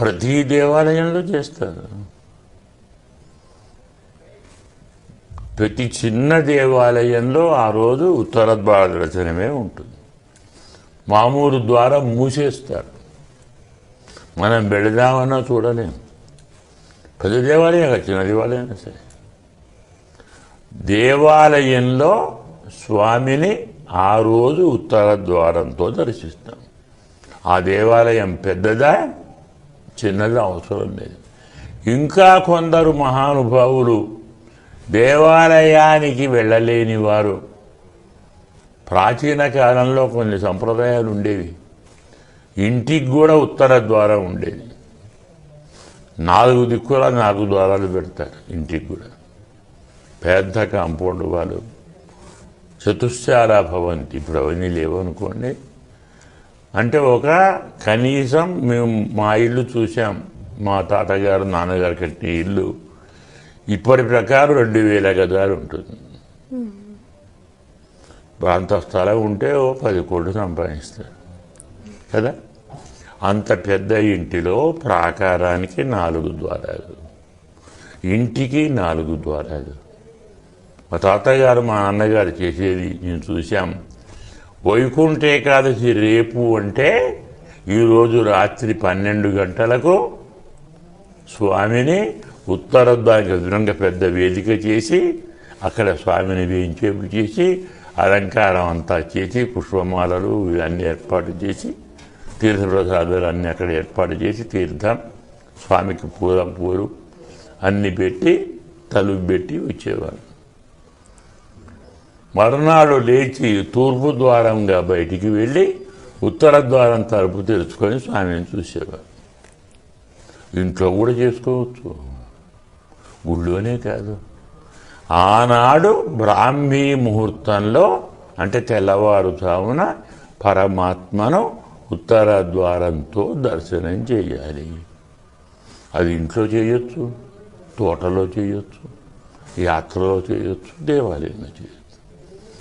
ప్రతి దేవాలయంలో చేస్తారు ప్రతి చిన్న దేవాలయంలో ఆ రోజు ఉత్తర ద్వార దర్శనమే ఉంటుంది. మామూలు ద్వారా మూసేస్తారు. మనం వెళదామన్నా చూడలేము ప్రతి దేవాలయం చిన్న దేవాలయం సరే. దేవాలయంలో స్వామిని ఆ రోజు ఉత్తర ద్వారంతో దర్శిస్తాం. ఆ దేవాలయం పెద్దదా? చిన్నదా అవసరం లేదు. ఇంకా కొందరు మహానుభావులు దేవాలయానికి వెళ్ళలేని వారు. ప్రాచీన కాలంలో కొన్ని సంప్రదాయాలు ఉండేవి. ఇంటికి కూడా ఉత్తర ద్వారం ఉండేది. నాలుగు దిక్కుల నాలుగు ద్వారాలు పెడతారు ఇంటికి కూడా. పెద్ద కాంపౌండ్ వాళ్ళు. చతుశ్చారా భవంతి. ఇప్పుడు అవన్నీ లేవనుకోండి. అంటే ఒక కనీసం మేము మా ఇల్లు చూసాం మా తాతగారు నాన్నగారు కట్టిన ఇల్లు. ఇప్పటి ప్రకారం రెండు వేల గదాలు ఉంటుంది. అంత స్థలం ఉంటే ఓ పది కోట్లు సంపాదిస్తారు. కదా? అంత పెద్ద ఇంటిలో ప్రాకారానికి నాలుగు ద్వారాలు. ఇంటికి నాలుగు ద్వారాలు. మా తాతగారు మా నాన్నగారు చేసేది నేను చూశాం. వైకుంఠ ఏకాదశి రేపు అంటే ఈరోజు రాత్రి పన్నెండు గంటలకు స్వామిని ఉత్తరద్వానికి పెద్ద వేదిక చేసి అక్కడ స్వామిని వేయించేపు చేసి అలంకారం అంతా చేసి పుష్పమాలలు ఇవన్నీ ఏర్పాటు చేసి తీర్థప్రసాదాలు అన్నీ అక్కడ ఏర్పాటు చేసి తీర్థం స్వామికి పూల పూలు అన్నీ పెట్టి తలుపు పెట్టి వచ్చేవారు. మరునాడు లేచి తూర్పు ద్వారంగా బయటికి వెళ్ళి ఉత్తర ద్వారం తలుపు తెరుచుకొని స్వామిని చూసేవారు. ఇంట్లో కూడా చేసుకోవచ్చు. గుళ్ళోనే కాదు. ఆనాడు బ్రాహ్మీ ముహూర్తంలో అంటే తెల్లవారుజామున పరమాత్మను ఉత్తర ద్వారంతో దర్శనం చేయాలి. అది ఇంట్లో చేయొచ్చు తోటలో చేయొచ్చు యాత్రలో చేయొచ్చు దేవాలయంలో చేయొచ్చు.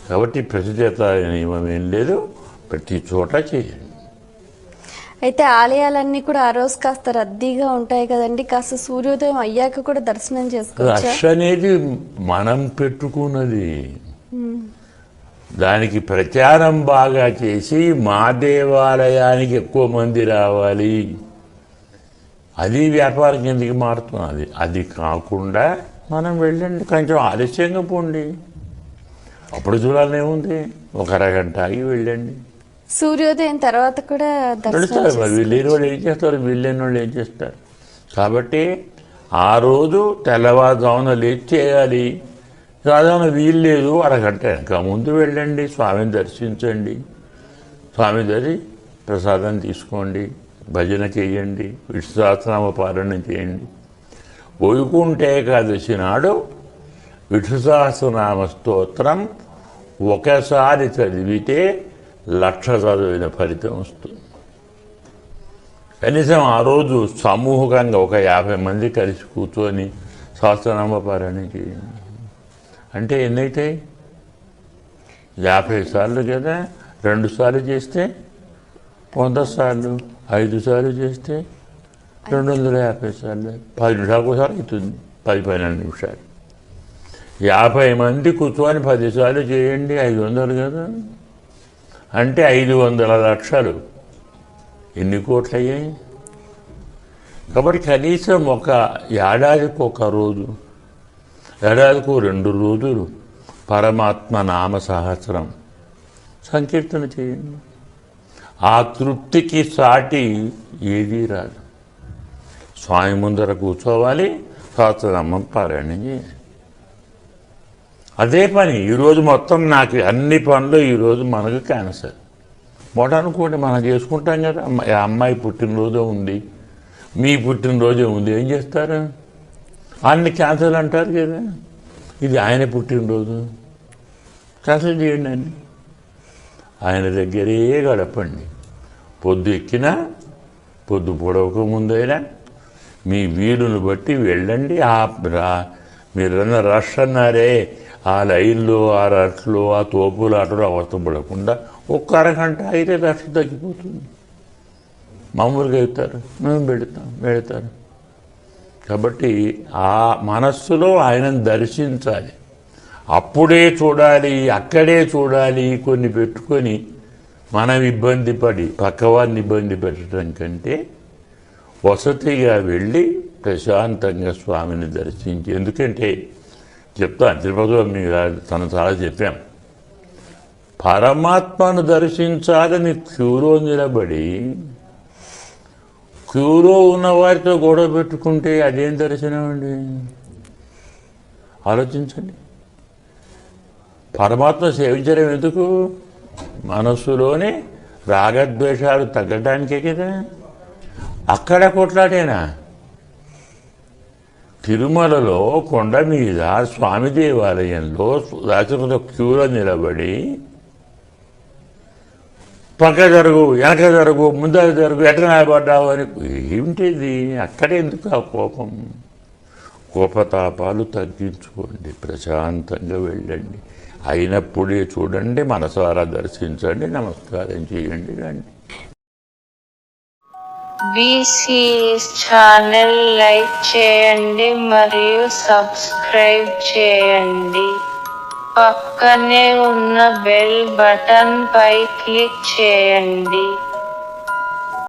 కాబట్టి ప్రతిచేత నియమం ఏం లేదు. ప్రతి చోట చేయండి. అయితే ఆలయాలన్నీ కూడా ఆ రోజు కాస్త రద్దీగా ఉంటాయి కదండి. కాస్త సూర్యోదయం అయ్యాక కూడా దర్శనం చేసుకోవచ్చా? రష్ అనేది మనం పెట్టుకున్నది. దానికి ప్రచారం బాగా చేసి మా దేవాలయానికి ఎక్కువ మంది రావాలి. అది వ్యాపారం కిందకి మారుతున్నది. అది కాకుండా మనం వెళ్ళండి. కొంచెం ఆలస్యంగా పోండి. అప్పుడు చూడాలనే ఉంది ఒక అరగంట ఆగి వెళ్ళండి. సూర్యోదయం తర్వాత కూడా మరి. వీళ్ళు లేని వాళ్ళు ఏం చేస్తారు? వీళ్ళని వాళ్ళు ఏం చేస్తారు? కాబట్టి ఆ రోజు తెల్లవారుజామున లేచి చేయాలి. సాధారణ వీలు లేదు. అరగంట వెనక ముందు వెళ్ళండి. స్వామిని దర్శించండి. స్వామి దరి ప్రసాదం తీసుకోండి. భజన చేయండి. విష్ణు సహస్రనామ పారాయణ చేయండి. వైకుంఠ ఏకాదశి నాడు విష్ణు సహస్రనామ స్తోత్రం ఒకసారి చదివితే లక్ష చదివిన ఫలితం వస్తుంది. కనీసం ఆ రోజు సమూహకంగా ఒక యాభై మంది కలిసి కూర్చొని సహస్రనామ పారాయణ చేయండి. అంటే ఎన్నైతాయి యాభై సార్లు కదా రెండు సార్లు చేస్తే వంద సార్లు ఐదు సార్లు చేస్తే రెండు వందల యాభై సార్లు పది నిమిషాలకు ఒకసారి అవుతుంది పది పన్నెండు నిమిషాలు. యాభై మంది కూర్చొని పది సార్లు చేయండి ఐదు వందలు కదా? అంటే ఐదు వందల లక్షలు. ఎన్ని కోట్లు అయ్యాయి కాబట్టి కనీసం ఒక ఏడాదికి ఒక రోజు ఏడాదికి రెండు రోజులు పరమాత్మ నామ సహస్రం సంకీర్తన చేయండి. ఆ తృప్తికి సాటి ఏదీ రాదు. స్వామి ముందర కూర్చోవాలి సహస్రనామం పారాయణం చేయాలి. అదే పని. ఈరోజు మొత్తం నాకు అన్ని పనులు ఈరోజు మనకు క్యాన్సర్. మొట అనుకోండి మనం చేసుకుంటాం కదా. ఆ అమ్మాయి పుట్టినరోజు ఉంది. మీ పుట్టినరోజే ఉంది. ఏం చేస్తారు? అన్ని క్యాన్సర్ అంటారు కదా. ఇది ఆయన పుట్టినరోజు. క్యాన్సల్ చేయండి అని. ఆయన దగ్గరే గడపండి. పొద్దు ఎక్కినా పొద్దు పొడవక ముందైనా మీ వీలును బట్టి వెళ్ళండి. ఆ మీరన్న రష్ అన్నారే. ఆ లైన్లో ఆ రష్లో ఆ తోపులాటలో అవస్థపడకుండా ఒక్క అరగంట అయితే రష్ తగ్గిపోతుంది. మామూలుగా అవుతారు మేము పెడతాం పెడతారు. కాబట్టి ఆ మనస్సులో ఆయనను దర్శించాలి. అప్పుడే చూడాలి అక్కడే చూడాలి కొన్ని పెట్టుకొని మనం ఇబ్బంది పడి పక్కవారిని ఇబ్బంది పెట్టడం కంటే వసతిగా వెళ్ళి ప్రశాంతంగా స్వామిని దర్శించి ఎందుకంటే చెప్తాను తిరుపతిలో మీరు తను చాలా చెప్పాం. పరమాత్మను దర్శించాలని క్యూలో నిలబడి క్యూలో ఉన్న వారితో గొడవ పెట్టుకుంటే అదేం దర్శనం అండి? ఆలోచించండి. పరమాత్మ సేవించడం ఎందుకు? మనస్సులోనే రాగద్వేషాలు తగ్గడానికే కదా. అక్కడ కొట్లాటేనా? తిరుమలలో కొండ మీద స్వామి దేవాలయంలో రాత్రితో క్యూలో నిలబడి పక్క జరుగు వెనక జరుగు ముందర జరుగు ఎట నిలబడ్డావు అని ఏమిటిది? అక్కడే ఎందుకు ఆ కోపం? కోపతాపాలు తగ్గించుకోండి ప్రశాంతంగా వెళ్ళండి. అయినప్పుడే చూడండి మనసారా దర్శించండి నమస్కారం చేయండి రండి. బీసీఎస్ ఛానల్ లైక్ చేయండి మరియు సబ్స్క్రైబ్ చేయండి. పక్కనే ఉన్న బెల్ బటన్ పై క్లిక్ చేయండి.